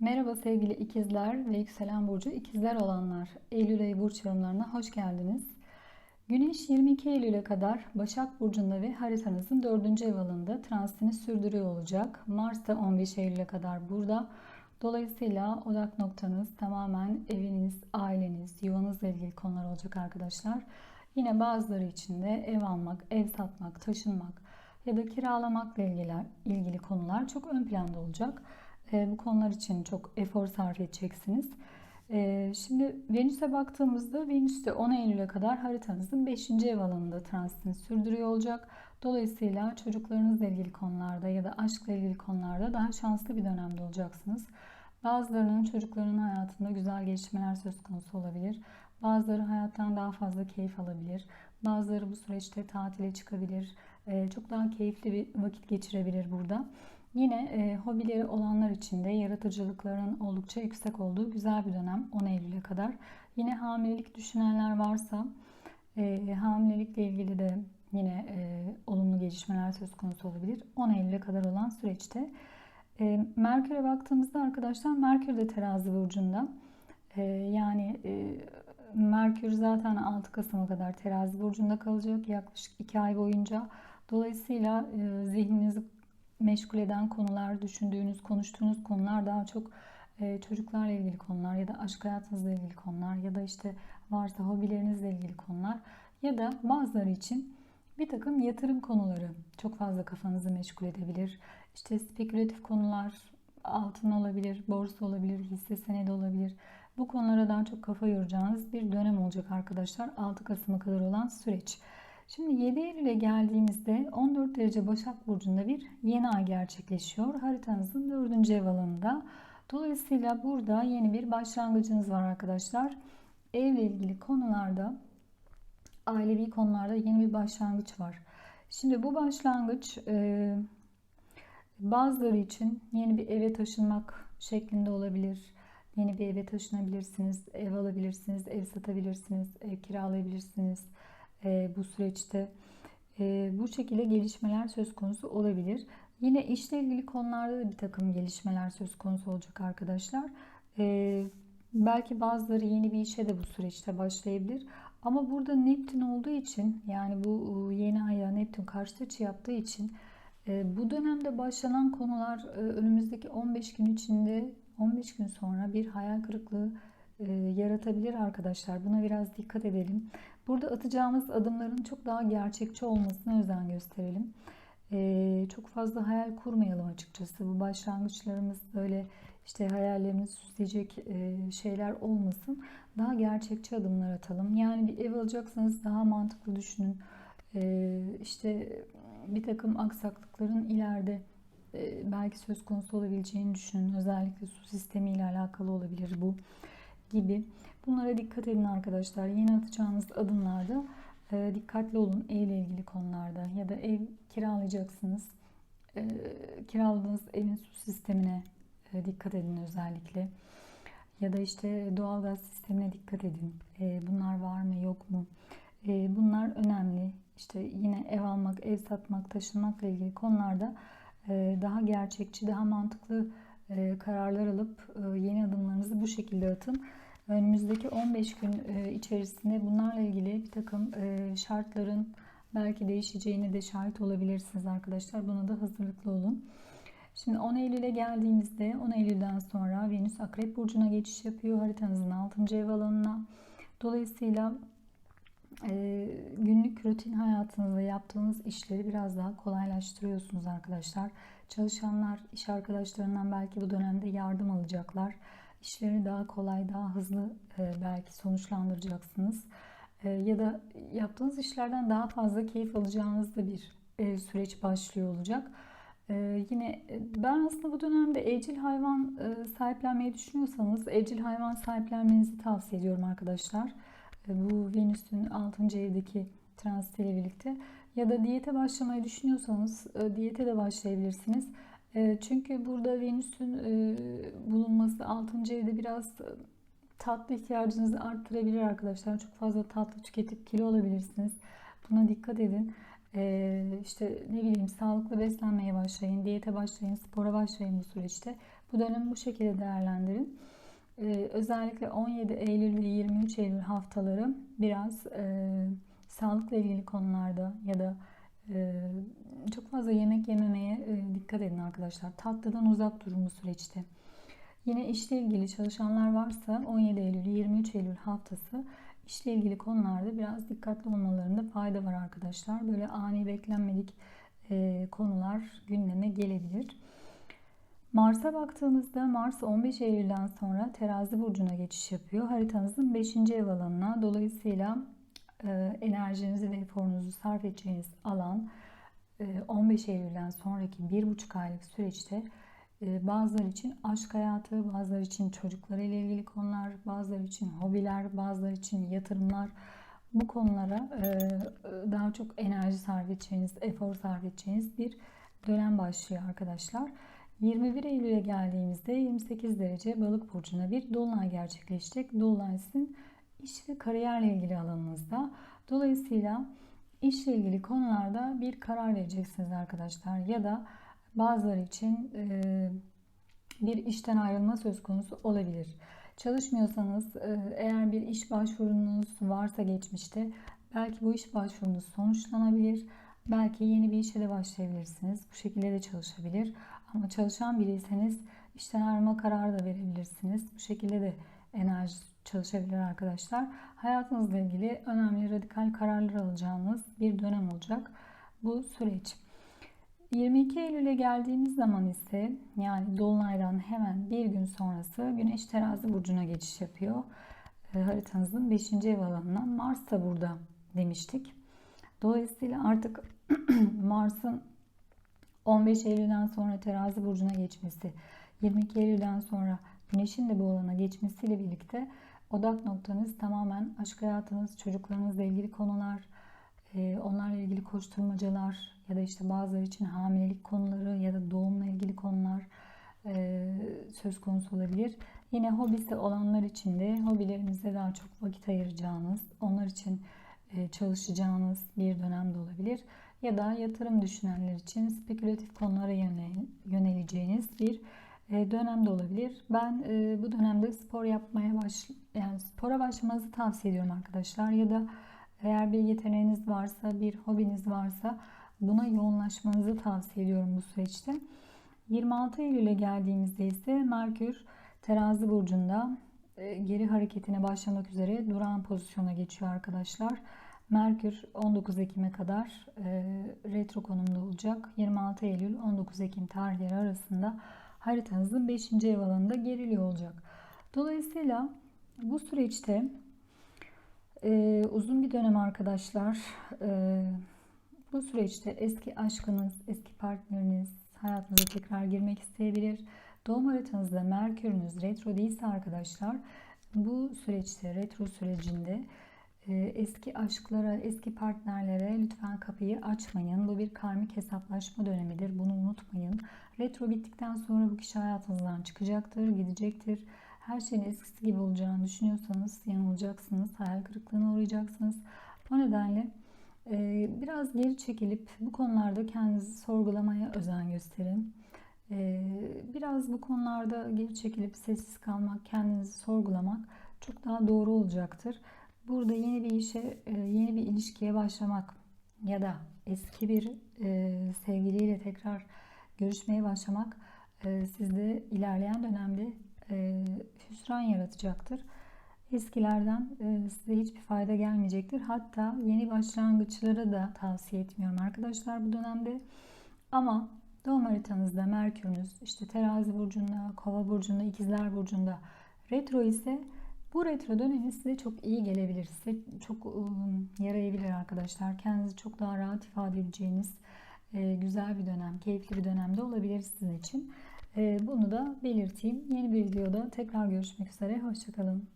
Merhaba sevgili ikizler ve yükselen burcu ikizler olanlar. Eylül ayı burç yorumlarına hoş geldiniz. Güneş 22 Eylül'e kadar Başak Burcu'nda ve haritanızın 4. ev alanında transitini sürdürüyor olacak. Mars da 15 Eylül'e kadar burada. Dolayısıyla odak noktanız tamamen eviniz, aileniz, yuvanızla ilgili konular olacak arkadaşlar. Yine bazıları için de ev almak, ev satmak, taşınmak ya da kiralamakla ilgili, ilgili konular çok ön planda olacak. E, bu konular için çok efor sarf edeceksiniz. E, şimdi Venüs'e baktığımızda Venüs de 10 Eylül'e kadar haritanızın 5. ev alanında transitini sürdürüyor olacak. Dolayısıyla çocuklarınızla ilgili konularda ya da aşkla ilgili konularda daha şanslı bir dönemde olacaksınız. Bazılarının çocuklarının hayatında güzel gelişmeler söz konusu olabilir. Bazıları hayattan daha fazla keyif alabilir. Bazıları bu süreçte tatile çıkabilir. E, çok daha keyifli bir vakit geçirebilir burada. Yine e, hobileri olanlar için de yaratıcılıkların oldukça yüksek olduğu güzel bir dönem 10 Eylül'e kadar. Yine hamilelik düşünenler varsa e, hamilelikle ilgili de yine e, olumlu gelişmeler söz konusu olabilir. 10 Eylül'e kadar olan süreçte. E, Merkür'e baktığımızda arkadaşlar Merkür de terazi burcunda. E, yani e, Merkür zaten 6 Kasım'a kadar terazi burcunda kalacak yaklaşık 2 ay boyunca. Dolayısıyla e, zihninizi meşgul eden konular, düşündüğünüz, konuştuğunuz konular daha çok e, çocuklarla ilgili konular ya da aşk hayatınızla ilgili konular ya da işte varsa hobilerinizle ilgili konular ya da bazıları için bir takım yatırım konuları çok fazla kafanızı meşgul edebilir. İşte spekülatif konular, altın olabilir, borsa olabilir, hisse senedi olabilir. Bu konulara daha çok kafa yoracağınız bir dönem olacak arkadaşlar. 6 Kasım'a kadar olan süreç. Şimdi 7 Eylül'e geldiğimizde 14 derece Başak Burcu'nda bir yeni ay gerçekleşiyor. Haritanızın 4. ev alanında. Dolayısıyla burada yeni bir başlangıcınız var arkadaşlar. Evle ilgili konularda, ailevi konularda yeni bir başlangıç var. Şimdi bu başlangıç e, bazıları için yeni bir eve taşınmak şeklinde olabilir. Yeni bir eve taşınabilirsiniz, ev alabilirsiniz, ev satabilirsiniz, ev kiralayabilirsiniz e, bu süreçte. E, bu şekilde gelişmeler söz konusu olabilir. Yine işle ilgili konularda da bir takım gelişmeler söz konusu olacak arkadaşlar. E, belki bazıları yeni bir işe de bu süreçte başlayabilir. Ama burada Neptün olduğu için yani bu yeni aya Neptün karşı açı yaptığı için e, bu dönemde başlanan konular e, önümüzdeki 15 gün içinde 15 gün sonra bir hayal kırıklığı e, yaratabilir arkadaşlar. Buna biraz dikkat edelim. Burada atacağımız adımların çok daha gerçekçi olmasına özen gösterelim. E, çok fazla hayal kurmayalım açıkçası. Bu başlangıçlarımız böyle işte hayallerimizi süsleyecek e, şeyler olmasın. Daha gerçekçi adımlar atalım. Yani bir ev alacaksanız daha mantıklı düşünün. İşte bir takım aksaklıkların ileride belki söz konusu olabileceğini düşünün. Özellikle su sistemi ile alakalı olabilir bu gibi. Bunlara dikkat edin arkadaşlar. Yeni atacağınız adımlarda e, dikkatli olun evle ilgili konularda ya da ev kiralayacaksınız. E, kiraladığınız evin su sistemine e, dikkat edin özellikle. Ya da işte doğalgaz sistemine dikkat edin. E, bunlar var mı yok mu? E, bunlar önemli. İşte yine ev almak, ev satmak, taşınmakla ilgili konularda e, daha gerçekçi, daha mantıklı e, kararlar alıp e, yeni adımlarınızı bu şekilde atın. Önümüzdeki 15 gün e, içerisinde bunlarla ilgili bir takım şartların belki değişeceğini de şahit olabilirsiniz arkadaşlar. Buna da hazırlıklı olun. Şimdi 10 Eylül'e geldiğimizde 10 Eylül'den sonra Venüs Akrep Burcu'na geçiş yapıyor haritanızın 6. ev alanına. Dolayısıyla e, günlük rutin hayatınızda yaptığınız işleri biraz daha kolaylaştırıyorsunuz arkadaşlar. Çalışanlar iş arkadaşlarından belki bu dönemde yardım alacaklar. İşlerini daha kolay, daha hızlı e, belki sonuçlandıracaksınız. E, ya da yaptığınız işlerden daha fazla keyif alacağınız da bir e, süreç başlıyor olacak. Ee, yine ben aslında bu dönemde evcil hayvan e, sahiplenmeyi düşünüyorsanız evcil hayvan sahiplenmenizi tavsiye ediyorum arkadaşlar. E, bu Venüs'ün 6. evdeki transitiyle birlikte ya da diyete başlamayı düşünüyorsanız e, diyete de başlayabilirsiniz. E, çünkü burada Venüs'ün bulunması 6. evde biraz tatlı ihtiyacınızı arttırabilir arkadaşlar. Çok fazla tatlı tüketip kilo olabilirsiniz. Buna dikkat edin. İşte ne bileyim sağlıklı beslenmeye başlayın, diyete başlayın, spora başlayın bu süreçte. Bu dönemi bu şekilde değerlendirin. Ee, özellikle 17 Eylül ve 23 Eylül haftaları biraz e, sağlıkla ilgili konularda ya da e, çok fazla yemek yememeye e, dikkat edin arkadaşlar. Tatlıdan uzak durun bu süreçte. Yine işle ilgili çalışanlar varsa 17 Eylül 23 Eylül haftası işle ilgili konularda biraz dikkatli olmalarında fayda var arkadaşlar. Böyle ani beklenmedik e, konular gündeme gelebilir. Mars'a baktığımızda Mars 15 Eylül'den sonra terazi burcuna geçiş yapıyor. Haritanızın 5. ev alanına. Dolayısıyla e, enerjinizi ve eforunuzu sarf edeceğiniz alan e, 15 Eylül'den sonraki 1,5 aylık süreçte e, bazıları için aşk hayatı, bazıları için çocuklarıyla ilgili konular, bazıları için hobiler, bazıları için yatırımlar. Bu konulara e, daha çok enerji sarf edeceğiniz, efor sarf edeceğiniz bir dönem başlıyor arkadaşlar. 21 Eylül'e geldiğimizde 28 derece balık burcuna bir dolunay gerçekleşecek. Dolunay sizin iş ve kariyerle ilgili alanınızda. Dolayısıyla işle ilgili konularda bir karar vereceksiniz arkadaşlar. Ya da bazıları için e, bir işten ayrılma söz konusu olabilir. Çalışmıyorsanız e, eğer bir iş başvurunuz varsa geçmişte belki bu iş başvurunuz sonuçlanabilir. Belki yeni bir işe de başlayabilirsiniz. Bu şekilde de çalışabilir. Ama çalışan biriyseniz işten ayrılma kararı da verebilirsiniz. Bu şekilde de enerji çalışabilir arkadaşlar. Hayatınızla ilgili önemli radikal kararlar alacağınız bir dönem olacak bu süreç. 22 Eylül'e geldiğimiz zaman ise yani Dolunay'dan hemen bir gün sonrası Güneş Terazi Burcu'na geçiş yapıyor. E, haritanızın 5. ev alanına. Mars da burada demiştik. Dolayısıyla artık Mars'ın 15 Eylül'den sonra Terazi Burcu'na geçmesi, 22 Eylül'den sonra Güneş'in de bu alana geçmesiyle birlikte odak noktanız tamamen aşk hayatınız, çocuklarınızla ilgili konular, e, onlarla ilgili koşturmacalar ya da işte bazıları için hamilelik konuları ya da doğumla ilgili konular e, söz konusu olabilir. Yine hobisi olanlar için de hobilerinize daha çok vakit ayıracağınız, onlar için e, çalışacağınız bir dönem de olabilir. Ya da yatırım düşünenler için spekülatif konulara yöneleceğiniz bir dönem de olabilir. Ben bu dönemde spor yapmaya baş yani spora başlamanızı tavsiye ediyorum arkadaşlar. Ya da eğer bir yeteneğiniz varsa, bir hobiniz varsa buna yoğunlaşmanızı tavsiye ediyorum bu süreçte. 26 Eylül'e geldiğimizde ise Merkür terazi burcunda e, geri hareketine başlamak üzere duran pozisyona geçiyor arkadaşlar. Merkür 19 Ekim'e kadar e, retro konumda olacak. 26 Eylül 19 Ekim tarihleri arasında haritanızın 5. ev alanında geriliyor olacak. Dolayısıyla bu süreçte e, uzun bir dönem arkadaşlar. E, bu süreçte eski aşkınız, eski partneriniz hayatınıza tekrar girmek isteyebilir. Doğum haritanızda Merkür'ünüz retro değilse arkadaşlar bu süreçte retro sürecinde eski aşklara, eski partnerlere lütfen kapıyı açmayın. Bu bir karmik hesaplaşma dönemidir. Bunu unutmayın. Retro bittikten sonra bu kişi hayatınızdan çıkacaktır, gidecektir her şeyin eskisi gibi olacağını düşünüyorsanız yanılacaksınız, hayal kırıklığına uğrayacaksınız. O nedenle e, biraz geri çekilip bu konularda kendinizi sorgulamaya özen gösterin. E, biraz bu konularda geri çekilip sessiz kalmak, kendinizi sorgulamak çok daha doğru olacaktır. Burada yeni bir işe, e, yeni bir ilişkiye başlamak ya da eski bir sevgiliyle tekrar görüşmeye başlamak sizde ilerleyen dönemde e, hüsran yaratacaktır. Eskilerden e, size hiçbir fayda gelmeyecektir. Hatta yeni başlangıçlara da tavsiye etmiyorum arkadaşlar bu dönemde. Ama doğum haritanızda Merkür'ünüz işte terazi burcunda, kova burcunda, ikizler burcunda retro ise bu retro dönemi size çok iyi gelebilir. Size çok ıı, yarayabilir arkadaşlar. Kendinizi çok daha rahat ifade edeceğiniz e, güzel bir dönem, keyifli bir dönemde olabilir sizin için. Ee, bunu da belirteyim. Yeni bir videoda tekrar görüşmek üzere. Hoşçakalın.